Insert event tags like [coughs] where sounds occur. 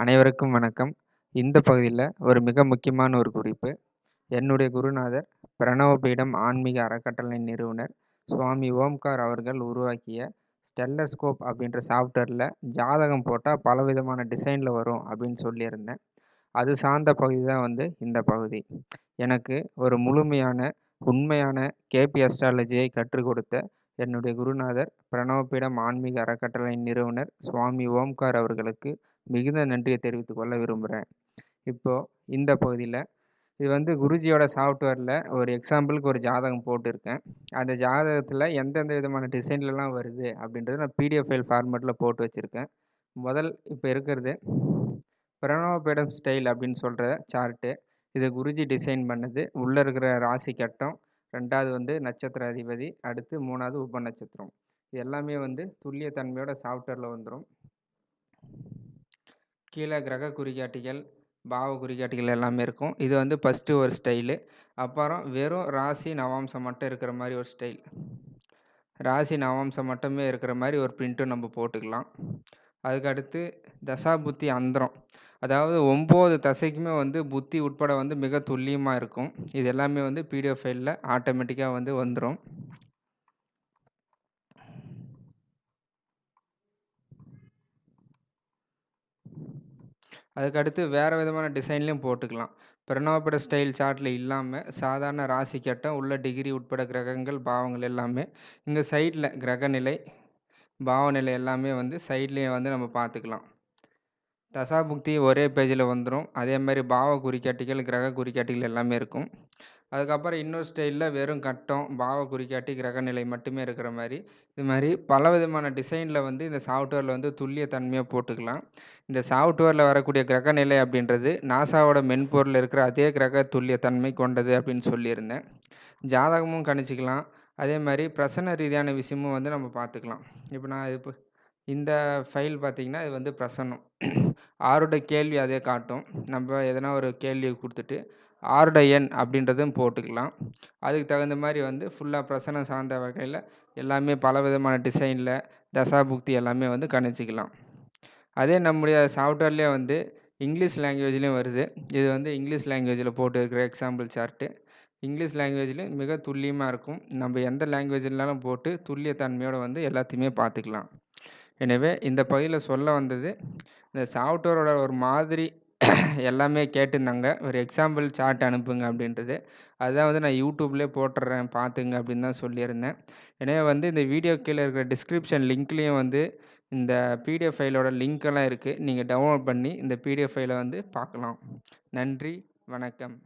அனைவருக்கும் வணக்கம். இந்த பகுதியில் ஒரு மிக முக்கியமான ஒரு குறிப்பு. என்னுடைய குருநாதர் பிரணவபீடம் ஆன்மீக அறக்கட்டளை நிறுவனர் சுவாமி ஓம்கார் அவர்கள் உருவாக்கிய ஸ்டெல்லஸ்கோப் அப்படின்ற சாஃப்ட்வேரில் ஜாதகம் போட்டால் பலவிதமான டிசைனில் வரும் அப்படின்னு சொல்லியிருந்தேன். அது சார்ந்த பகுதி தான் வந்து இந்த பகுதி. எனக்கு ஒரு முழுமையான உண்மையான கேபி அஸ்ட்ராலஜியை கற்றுக் கொடுத்த என்னுடைய குருநாதர் பிரணவபீடம் ஆன்மீக அறக்கட்டளை நிறுவனர் சுவாமி ஓம்கார் அவர்களுக்கு மிகுந்த நன்றியை தெரிவித்துக் கொள்ள விரும்புகிறேன் இப்போது இந்த பகுதியில் இது வந்து குருஜியோட சாஃப்ட்வேரில் ஒரு எக்ஸாம்பிளுக்கு ஒரு ஜாதகம் போட்டிருக்கேன். அந்த ஜாதகத்தில் எந்தெந்த விதமான டிசைன்லலாம் வருது அப்படின்றது நான் பிடிஎஃப் ஃபைல் ஃபார்மேட்டில் போட்டு வச்சுருக்கேன். முதல் இப்போ இருக்கிறது பிரணவபீடம் ஸ்டைல் அப்படின்னு சொல்கிற சார்ட்டு இது குருஜி டிசைன் பண்ணது. உள்ளே இருக்கிற ராசி கட்டம் ரெண்டாவது வந்து நட்சத்திர அதிபதி அடுத்து மூணாவது உப நட்சத்திரம் இது எல்லாமே வந்து துல்லிய தன்மையோட சாஃப்ட்வேரில் வந்துடும் கீழே கிரக குறிகாட்டிகள் பாவ குறிகாட்டிகள் எல்லாமே இருக்கும். இது வந்து ஃபஸ்ட்டு ஒரு ஸ்டைலு அப்புறம் வெறும் ராசி நவாம்சம் மட்டும் இருக்கிற மாதிரி ஒரு ஸ்டைல் ராசி நவாம்சம் மட்டுமே இருக்கிற மாதிரி ஒரு பிரிண்ட்டும் நம்ம போட்டுக்கலாம். அதுக்கு அடுத்து தசாபுத்தி அந்தரம். அதாவது ஒம்பது தசைக்குமே வந்து புத்தி உட்பட வந்து மிக துல்லியமாக இருக்கும். இது எல்லாமே வந்து பிடிஎஃப் ஃபைலில் ஆட்டோமேட்டிக்காக வந்து வந்துடும் அதுக்கடுத்து வேறு விதமான டிசைன்லேயும் போட்டுக்கலாம். பிரணவப்பட ஸ்டைல் சார்ட்டில் இல்லாமல் சாதாரண ராசி கட்டம் உள்ள டிகிரி உட்பட கிரகங்கள் பாவங்கள் எல்லாமே இங்கே சைடில் கிரகநிலை பாவநிலை எல்லாமே வந்து சைட்லேயே வந்து நம்ம பார்த்துக்கலாம். தசாபுக்தி ஒரே பேஜில் வந்துடும் அதே மாதிரி பாவ குறிக்காட்டிகள் கிரக குறிக்காட்டிகள் எல்லாமே இருக்கும். அதுக்கப்புறம் இன்னொரு ஸ்டைலில் வெறும் கட்டம் பாவ குறிக்காட்டி கிரகநிலை மட்டுமே இருக்கிற மாதிரி. இது மாதிரி பல விதமான டிசைனில் வந்து இந்த சாஃப்ட்வேரில் வந்து துல்லிய தன்மையாக போட்டுக்கலாம். இந்த சாஃப்ட்வேரில் வரக்கூடிய கிரகநிலை அப்படின்றது நாசாவோட மென்பொருளில் இருக்கிற அதே கிரக துல்லிய தன்மை கொண்டது அப்படின்னு சொல்லியிருந்தேன். ஜாதகமும் கணிச்சிக்கலாம். அதே மாதிரி பிரசன்ன ரீதியான விஷயமும் வந்து நம்ம பார்த்துக்கலாம். இப்போ நான் இப்போ இந்த ஃபைல் பார்த்திங்கன்னா இது வந்து பிரசன்னம். ஆரோட கேள்வி அதே காட்டும். நம்ம எதனா ஒரு கேள்வியை கொடுத்துட்டு ஆரோட எண் அப்படின்றதும் போட்டுக்கலாம். அதுக்கு தகுந்த மாதிரி வந்து ஃபுல்லாக பிரசனம் சார்ந்த வகையில் எல்லாமே பல விதமான டிசைனில் தசாபுக்தி எல்லாமே வந்து கணிச்சிக்கலாம். அதே நம்முடைய சாஃப்ட்வேர்லேயே வந்து இங்கிலீஷ் லாங்குவேஜ்லேயும் வருது. இது வந்து இங்கிலீஷ் லாங்குவேஜில் போட்டு இருக்கிற எக்ஸாம்பிள் சார்ட்டு இங்கிலீஷ் லாங்குவேஜ்லேயும் மிக துல்லியமாக இருக்கும். நம்ம எந்த லாங்குவேஜ்னாலும் போட்டு துல்லிய தன்மையோடு வந்து எல்லாத்தையுமே பார்த்துக்கலாம். எனவே இந்த பகுதியில் சொல்ல வந்தது இந்த சாஃப்ட்வேரோட ஒரு மாதிரி [coughs] எல்லாமே கேட்டிருந்தாங்க. ஒரு எக்ஸாம்பிள் சார்ட் அனுப்புங்க அப்படின்றது. அதுதான் வந்து நான் யூடியூப்லேயே போட்டுடுறேன் பார்த்துங்க அப்படின்னு தான் சொல்லியிருந்தேன். எனவே வந்து இந்த வீடியோ கீழே இருக்கிற டிஸ்கிரிப்ஷன் லிங்க்லேயும் வந்து இந்த பிடிஎஃப் ஃபைலோட லிங்க்கெல்லாம் இருக்குது நீங்கள் டவுன்லோட் பண்ணி இந்த பிடிஎஃப் ஃபைலை வந்து பார்க்கலாம். நன்றி வணக்கம்.